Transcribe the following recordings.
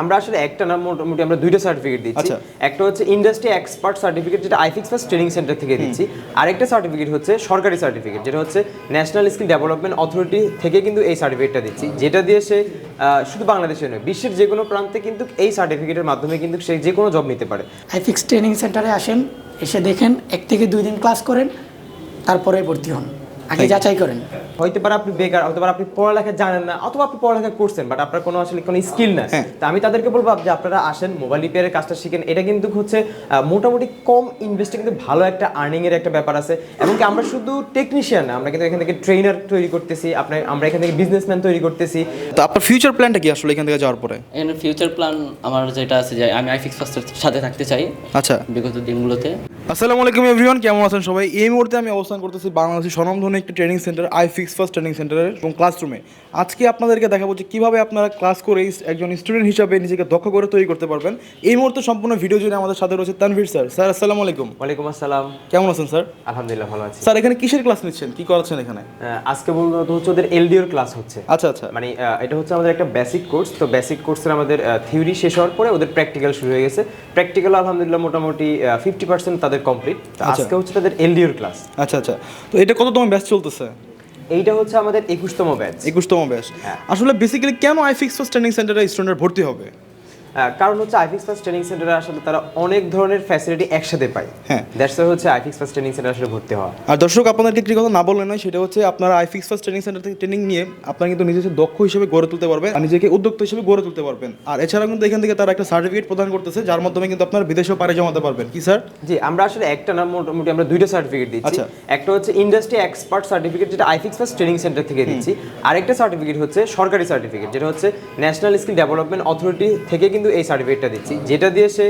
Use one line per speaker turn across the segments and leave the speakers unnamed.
আমরা আসলে একটা না মোটামুটি আমরা দুইটা সার্টিফিকেট দিচ্ছি।
আচ্ছা।
একটা হচ্ছে ইন্ডাস্ট্রি এক্সপার্ট সার্টিফিকেট যেটা আইফিক্স ফার্স্ট ট্রেনিং সেন্টার থেকে দিচ্ছি। আরেকটা সার্টিফিকেট হচ্ছে সরকারি সার্টিফিকেট যেটা হচ্ছে ন্যাশনাল স্কিল ডেভেলপমেন্ট অথরিটি থেকে কিন্তু এই সার্টিফিকেটটা দিচ্ছি। যেটা দিয়ে সে আহ, শুধু বাংলাদেশে নয় বিশ্বের যে কোনো প্রান্তে কিন্তু এই সার্টিফিকেটের মাধ্যমে কিন্তু সে যে কোনো জব নিতে পারে।
আইফিক্স ট্রেনিং সেন্টারে আসেন এসে দেখেন এক থেকে দুই দিন ক্লাস করেন তারপরে ভর্তি হন। আগে যাচাই করেন।
হয়তো পারে আপনি বেকার হয়তো পারে আপনি পড়ালেখা জানেন না অথবা আপনি পড়ালেখা করছেন বাট আপনার কোনো আসলে কোনো স্কিল না। তা আমি তাদেরকে বলব যে আপনারা আসেন মোবাইল রিপেয়ারের কাজটা শিখেন। এটা কিন্তু হচ্ছে মোটামুটি কম ইনভেস্টে কিন্তু ভালো একটা আর্নিং এর একটা ব্যাপার আছে। এবং কি আমরা শুধু টেকনিশিয়ান না আমরা কিন্তু এখান থেকে ট্রেনার তৈরি করতেছি আপনার আমরা এখান থেকে বিজনেসম্যান তৈরি করতেছি।
তো আপনার ফিউচার প্ল্যানটা কি আসলে এখান থেকে যাওয়ার পরে?
এর ফিউচার প্ল্যান আমার যেটা আছে যে আমি আইফিক্স ফার্স্টের সাথে থাকতে চাই
আচ্ছা।
বিগত দিনগুলোতে।
আসসালামু আলাইকুম এভরিওয়ান কেমন আছেন সবাই? এই মুহূর্তে আমি অবস্থান করতেছি বাংলাদেশের স্বনামধন্য একটি training center iFix first training সেন্টারের এবং ক্লাসরুমে আজকে আপনাদেরকে দেখাবো যে কীভাবে আপনারা ক্লাস করে একজন স্টুডেন্ট হিসাবে নিজেকে দক্ষ করে তৈরি করতে পারবেন। এই মুহূর্তে সম্পূর্ণ ভিডিও জুড়ে আমাদের সাথে রয়েছে তানভীর স্যার। স্যার আসসালামু আলাইকুম।
ওয়ালাইকুম আসসালাম।
কেমন আছেন স্যার?
আলহামদুলিল্লাহ ভালো আছি।
স্যার এখানে কিসের ক্লাস নিচ্ছেন? কি করাচ্ছেন এখানে?
আজকে বলব তো হচ্ছে ওদের এলডিওর ক্লাস হচ্ছে।
আচ্ছা আচ্ছা।
মানে এটা হচ্ছে আমাদের একটা বেসিক কোর্স তো বেসিক কোর্সের আমাদের থিওরি শেষ হওয়ার পরে ওদের প্র্যাকটিক্যাল শুরু হয়ে গেছে। প্র্যাকটিক্যাল আলহামদুলিল্লাহ মোটামুটি ফিফটি পার্সেন্ট তাদের কমপ্লিট
আচ্ছা।
আজকে হচ্ছে তাদের এলডিওর ক্লাস
আচ্ছা আচ্ছা। তো এটা কত তোমার ব্যাচ চলতেছে?
এইটা হচ্ছে আমাদের একুশতম ব্যাচ
একুশতম ব্যাচ। আসলে বেসিক্যালি কেন আইফিক্স ফর স্ট্যান্ডিং সেন্টারে স্টুডেন্ট ভর্তি হবে?
কারণ হচ্ছে আইফিক্স ফার্স্ট ট্রেনিং সেন্টারে আসলে তারা অনেক ধরনের ফ্যাসিলিটি একসাথে পায়।
হ্যাঁ।
দ্যাটস হচ্ছে আইফিক্স ফার্স্ট ট্রেনিং সেন্টার আসলে ভর্তি হওয়া।
আর দর্শক আপনাদেরকে একটি কথা না বললেন নয় সেটা হচ্ছে আপনারা আই ফিক্স ট্রেনিং সেন্টার থেকে ট্রেনিং নিয়ে আপনারা কিন্তু নিজেকে দক্ষ হিসেবে গড়ে তুলতে পারবেন আর নিজেকে উদ্যোক্তা হিসেবে গড়ে তুলতে পারবেন। আর এছাড়া কিন্তু এখান থেকে তারা একটা সার্টিফিকেট প্রদান করতেছে যার মাধ্যমে কিন্তু আপনার বিদেশেও পাড়ি জমাতে পারবেন। কি স্যার?
জি আমরা আসলে একটা না মোটামুটি আমরা দুইটা সার্টিফিকেট দিচ্ছি।
আচ্ছা।
একটা হচ্ছে ইন্ডাস্ট্রি এক্সপার্ট সার্টিফিকেট যেটা আইফিক্স ফার্স্ট ট্রেনিং সেন্টার থেকে দিচ্ছি। আরেকটা সার্টিফিকেট হচ্ছে সরকারি সার্টিফিকেট যেটা হচ্ছে ন্যাশনাল স্কিল ডেভেলপমেন্ট অথরিটি থেকে কিন্তু এই সার্টিফিকেটটা দিচ্ছি। যেটা দিয়ে সে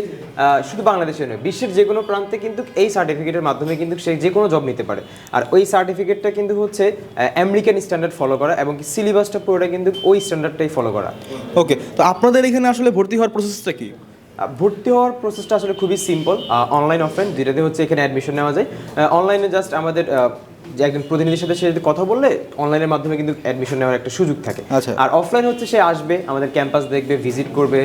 শুধু বাংলাদেশে নয় বিশ্বের যে কোনো প্রান্তে কিন্তু এই সার্টিফিকেটের মাধ্যমে কিন্তু সে যে কোনো জব নিতে পারে। আর ওই সার্টিফিকেটটা কিন্তু হচ্ছে আমেরিকান স্ট্যান্ডার্ড ফলো করা এবং সিলেবাসটা পুরোটা কিন্তু ওই স্ট্যান্ডার্ডটাই ফলো করা।
ওকে তো আপনাদের এখানে আসলে ভর্তি হওয়ার প্রসেসটা কি?
ভর্তি হওয়ার প্রসেসটা আসলে খুবই সিম্পল অনলাইন অফলাইন যেটাতে হচ্ছে এখানে অ্যাডমিশন নেওয়া যায়। অনলাইনে জাস্ট আমাদের যে একজন প্রতিনিধির সাথে সে যদি কথা বললে অনলাইনের মাধ্যমে কিন্তু অ্যাডমিশন নেওয়ার একটা সুযোগ থাকে।
আচ্ছা।
আর অফলাইন হচ্ছে সে আসবে আমাদের ক্যাম্পাস দেখবে ভিজিট করবে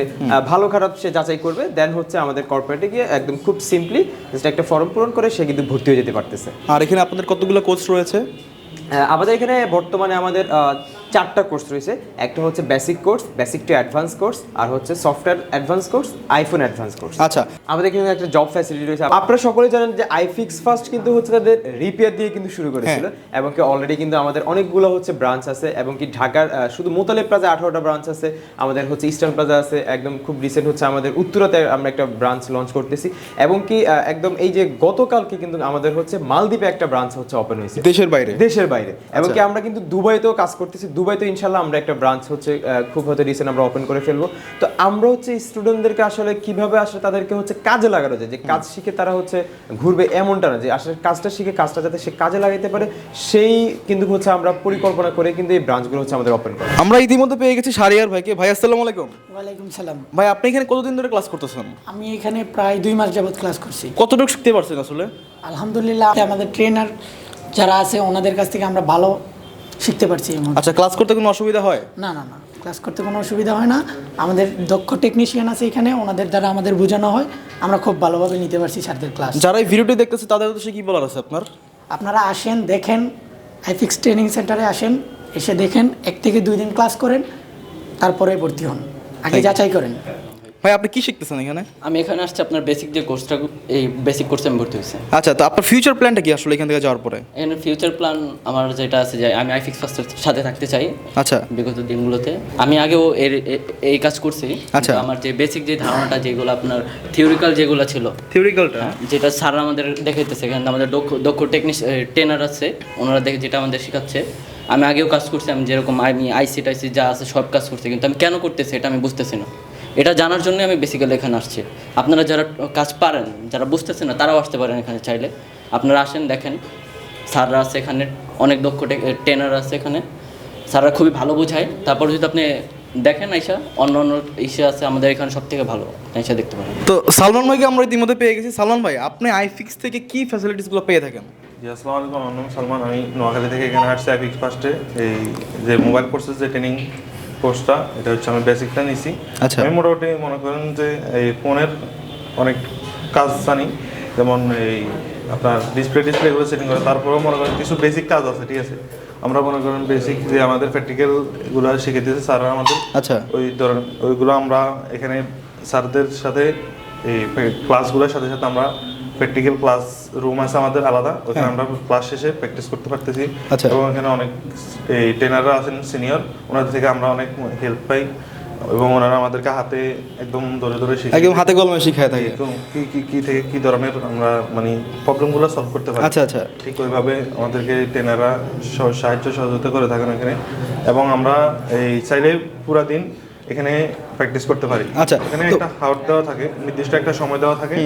ভালো খারাপ সে যাচাই করবে দেন হচ্ছে আমাদের কর্পোরেটে গিয়ে একদম খুব সিম্পলি জাস্ট একটা ফর্ম পূরণ করে সে কিন্তু ভর্তি হয়ে যেতে পারতেছে।
আর এখানে আপনাদের কতগুলো কোর্স রয়েছে?
আমাদের এখানে বর্তমানে আমাদের চারটা কোর্স রয়েছে। একটা হচ্ছে basic course basic to advance course আর হচ্ছে software advance course iPhone advance course
আচ্ছা।
আমাদের এখানে একটা জব ফ্যাসিলিটি রয়েছে। আপনারা সকলেই জানেন যে আইফিক্স ফার্স্ট কিন্তু হচ্ছে তাদের রিপেয়ার দিয়ে কিন্তু শুরু করেছিল। এবং কি অলরেডি কিন্তু আমাদের অনেকগুলো হচ্ছে ব্রাঞ্চ আছে এবং কি ঢাকার শুধু মোতালেব প্লাজা আঠারোটা ব্রাঞ্চ আছে আমাদের হচ্ছে ইস্টার্ন প্লাজা আছে একদম খুব রিসেন্ট হচ্ছে আমাদের উত্তরাতে আমরা একটা ব্রাঞ্চ লঞ্চ করতেছি। এবং কি একদম এই যে গতকালকে কিন্তু আমাদের হচ্ছে মালদ্বীপে একটা ব্রাঞ্চ হচ্ছে ওপেন হয়েছে।
দেশের বাইরে।
দেশের বাইরে। এবং কি আমরা কিন্তু দুবাইতেও কাজ করতেছি দুবাইতে ইনশাল্লাহ আমরা একটা ব্রাঞ্চ হচ্ছে খুব হয়তো রিসেন্ট আমরা ওপেন করে ফেলব। তো আমরা হচ্ছে স্টুডেন্টদেরকে আসলে কীভাবে আসলে তাদেরকে হচ্ছে কাজে লাগানো যায় যে কাজ শিখে তারা হচ্ছে ঘুরবে এমনটা না যে আসলে কাজটা শিখে কাজটা যাতে সে কাজে লাগাইতে পারে সেই কিন্তু হচ্ছে আমরা পরিকল্পনা করে কিন্তু এই ব্রাঞ্চগুলো হচ্ছে আমাদের ওপেন করা।
আমরা ইতিমধ্যে পেয়ে গেছি সারিয়ার ভাইকে। ভাই আসসালামু আলাইকুম।
ওয়ালাইকুম সালাম।
ভাই আপনি এখানে কতদিন ধরে ক্লাস করতেছেন?
আমি এখানে প্রায় দুই মাস যাবত ক্লাস করছি।
কতটুকু শিখতে পারছেন আসলে?
আলহামদুলিল্লাহ আমাদের ট্রেনার যারা আছে ওনাদের কাছ থেকে আমরা ভালো শিখতে পারছি এই মুহূর্তে।
আচ্ছা ক্লাস করতে কোনো অসুবিধা হয়?
না না না ক্লাস করতে কোনো অসুবিধা হয় না। আমাদের দক্ষ টেকনিশিয়ান আছে এখানে ওনাদের দ্বারা আমাদের বোঝানো হয়। আমরা খুব ভালোভাবে নিতে পারছি স্যারদের ক্লাস
যারা এই ভিডিওটি দেখতেছে তাদের উদ্দেশ্যে কি বলার আছে আপনার?
আপনারা আসেন দেখেন আইফিক্স ট্রেনিং সেন্টারে আসেন এসে দেখেন এক থেকে দুই দিন ক্লাস করেন তারপরে ভর্তি হন। আগে যাচাই করেন।
ভাই আপনি কি শিখতেছেন এখানে?
আমি এখানে আসছি আপনার বেসিক যে কোর্সটা এই বেসিক কোর্সে আমি ভর্তি হয়েছি।
আচ্ছা তো আপনার ফিউচার প্ল্যানটা কি আসলে এখান থেকে যাওয়ার পরে?
এর ফিউচার প্ল্যান আমার যেটা আছে যে আমি আইফিক্স ফার্স্টের সাথে থাকতে চাই
আচ্ছা।
বিগত দিনগুলোতে। আমি আগেও এর এই কাজ করছি
আচ্ছা।
আমার যে বেসিক যে ধারণাটা যেগুলো আপনার থিওরিক্যাল যেগুলো ছিল
থিওরিক্যালটা
যেটা স্যার আমাদের দেখাইতেছে এখানে আমাদের দক্ষ দক্ষ টেকনিশ ট্রেনার আছে ওনারা দেখে যেটা আমাদের শেখাচ্ছে। আমি আগেও কাজ করছি আমি যেরকম আমি আইসি টাইসি যা আছে সব কাজ করছি কিন্তু আমি কেন করতেছি এটা আমি বুঝতেছি না। এটা জানার জন্য আমি বেসিক্যালি এখানে আসছি। আপনারা যারা কাজ পারেন যারা বুঝতেছেন না তারাও আসতে পারেন এখানে চাইলে। আপনারা আসেন দেখেন। স্যাররা আছে এখানে অনেক দক্ষ ট্রেনার আছে এখানে। স্যাররা খুবই ভালো বোঝায়। তারপর যদি আপনি দেখেন আইসা অন্য অন্য ইসে আছে আমাদের এখানে সব থেকে ভালো। আইসা দেখতে পারেন।
তো সালমান ভাইকে আমরা ইতিমধ্যে পেয়ে গেছি। সালমান ভাই আপনি আইফিক্স থেকে কি ফ্যাসিলিটিসগুলো পেয়ে থাকেন?
জি আসসালামু আলাইকুম। আমার নাম সালমান। আমি নোয়াখালী থেকে এখানে আসছি আইফিক্স ফার্স্টে এই যে মোবাইল কোর্সের যে ট্রেনিং কোর্সটা এটা হচ্ছে আমি বেসিকটা নিছি।
আচ্ছা।
আমি মোটামুটি মনে করেন যে এই ফোনের অনেক কাজ জানি। যেমন এই আপনার ডিসপ্লে ডিসপ্লে এগুলো সেটিং করে তারপরেও মনে করেন কিছু বেসিক কাজ আছে ঠিক আছে? আমরা মনে করেন বেসিক যে আমাদের প্র্যাকটিক্যালগুলো শিখে দিয়েছে স্যাররা আমাদের।
আচ্ছা।
ওই ধরেন ওইগুলো আমরা এখানে স্যারদের সাথে এই ক্লাসগুলোর সাথে সাথে আমরা প্র্যাকটিক্যাল ক্লাস রুম আছে আমাদের আলাদা ওখানে আমরা ক্লাস শেষে প্র্যাকটিস করতে পারতেছি।
আচ্ছা।
এবং এখানে অনেক এই ট্রেনাররা আছেন সিনিয়র ওনাদের থেকে আমরা অনেক হেল্প পাই এবং ওনারা আমাদেরকে হাতে একদম ধরে ধরে শিখিয়ে
একদম হাতে কলমে শিখায় থাকে।
কি কি কি থেকে কি ধরনের আমরা মানে প্রবলেমগুলো সলভ করতে পারি।
আচ্ছা আচ্ছা।
ঠিক ওইভাবে আমাদেরকে ট্রেনাররা সাহায্য সহযোগিতা করে থাকেন এখানে এবং আমরা এই চাইলে পুরা দিন এখানে প্র্যাকটিস করতে পারি।
আচ্ছা,
এখানে একটা হাওয়ার দেওয়া থাকে নির্দিষ্ট একটা সময় দেওয়া থাকে।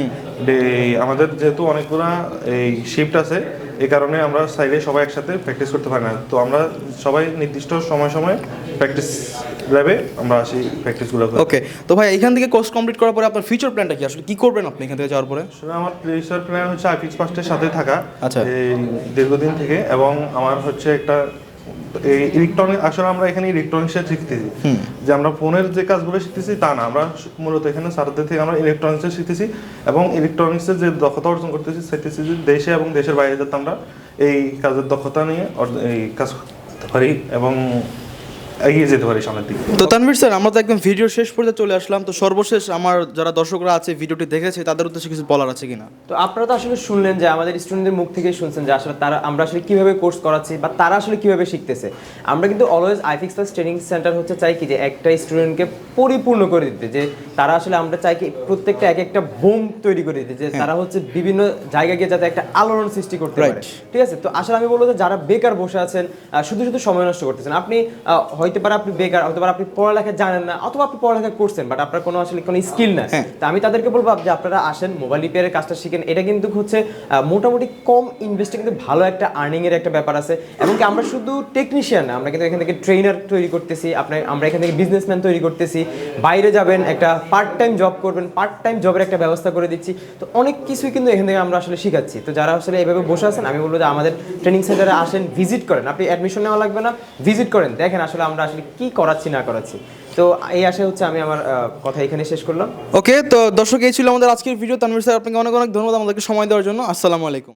আমাদের যেহেতু অনেকগুলা এই শিফট আছে এই কারণে আমরা সাইডে সবাই একসাথে প্র্যাকটিস করতে পারি না। তো আমরা সবাই নির্দিষ্ট সময় সময় প্র্যাকটিস ল্যাবে আমরা আসি প্র্যাকটিসগুলো করি।
ওকে তো ভাই এখান থেকে কোর্স কমপ্লিট করার পরে আপনার ফিউচার প্ল্যানটা কি? আসলে কি করবেন আপনি এখান থেকে যাওয়ার পরে?
আসলে আমার ফিউচার প্ল্যান হচ্ছে আইফিক্স ফার্স্টের সাথে থাকা।
আচ্ছা।
এই দীর্ঘদিন থেকে এবং আমার হচ্ছে একটা ইলেকট্রনিক আসলে আমরা এখানে ইলেকট্রনিক্সে শিখতেছি। যে আমরা ফোনের যে কাজগুলো শিখতেছি তা না আমরা মূলত এখানে সারদের থেকে আমরা ইলেকট্রনিক্সে শিখতেছি এবং ইলেকট্রনিক্সের যে দক্ষতা অর্জন করতেছি শিখতেছি যে দেশে এবং দেশের বাইরে যাতে আমরা এই কাজের দক্ষতা নিয়ে এই কাজ করতে পারি এবং এগিয়ে যেতে পারি সামনের দিকে।
তো তানভীর স্যার আমরা তো একদম ভিডিও শেষ পর্যন্ত চলে আসলাম। তো সর্বশেষ আমার যারা দর্শকরা আছে ভিডিওটি দেখেছে তাদের উদ্দেশ্যে কিছু বলার আছে কিনা?
তো আপনারা তো আসলে শুনলেন যে আমাদের স্টুডেন্টদের মুখ থেকে শুনছেন যে আসলে তারা আমরা আসলে কীভাবে কোর্স করাচ্ছি বা তারা আসলে কীভাবে শিখতেছে। আমরা কিন্তু always iFix plus training center হচ্ছে চাই কি যে একটা স্টুডেন্টকে পরিপূর্ণ করে দিতে যে তারা আসলে আমরা চাই কি প্রত্যেকটা এক একটা বোম তৈরি করে দিতে যে তারা হচ্ছে বিভিন্ন জায়গায় গিয়ে যাতে একটা আলোড়ন সৃষ্টি করতে পারে। ঠিক আছে? তো আসলে আমি বলব যে যারা বেকার বসে আছেন শুধু শুধু সময় নষ্ট করতেছেন আপনি আহ, হইতে পারে আপনি বেকার হতে পারে আপনি পড়ালেখা জানেন না অথবা আপনি পড়ালেখা করছেন বাট আপনার কোনো আসলে কোনো স্কিল না
হ্যাঁ।
তা আমি তাদেরকে বলব যে আপনারা আসেন মোবাইল রিপেয়ারের কাজটা শিখেন। এটা কিন্তু হচ্ছে মোটামুটি কম ইনভেস্টে কিন্তু ভালো একটা আর্নিং এর একটা ব্যাপার আছে। এবং কি আমরা শুধু টেকনিশিয়ান না আমরা কিন্তু এখান থেকে ট্রেনার তৈরি করতেছি আপনার আমরা এখান থেকে বিজনেসম্যান তৈরি করতেছি। বাইরে যাবেন একটা পার্ট টাইম জব করবেন পার্ট টাইম জবের একটা ব্যবস্থা করে দিচ্ছি। তো অনেক কিছুই কিন্তু এখান থেকে আমরা আসলে শিখাচ্ছি। তো যারা আসলে এইভাবে বসে আছেন আমি বলব যে আমাদের ট্রেনিং সেন্টারে আসেন ভিজিট করেন। আপনি অ্যাডমিশন নেওয়া লাগবে না ভিজিট করেন। দেখেন আসলে আমরা আসলে কি করাচ্ছি, না করাচ্ছি। তো এই আশা হচ্ছে আমি আমার কথা এখানে শেষ করলাম।
ওকে তো দর্শক, এই ছিল আমাদের আজকের ভিডিও তানভীর স্যার, আপনাকে অনেক অনেক ধন্যবাদ আমাদেরকে সময় দেওয়ার জন্য। আসসালামু আলাইকুম।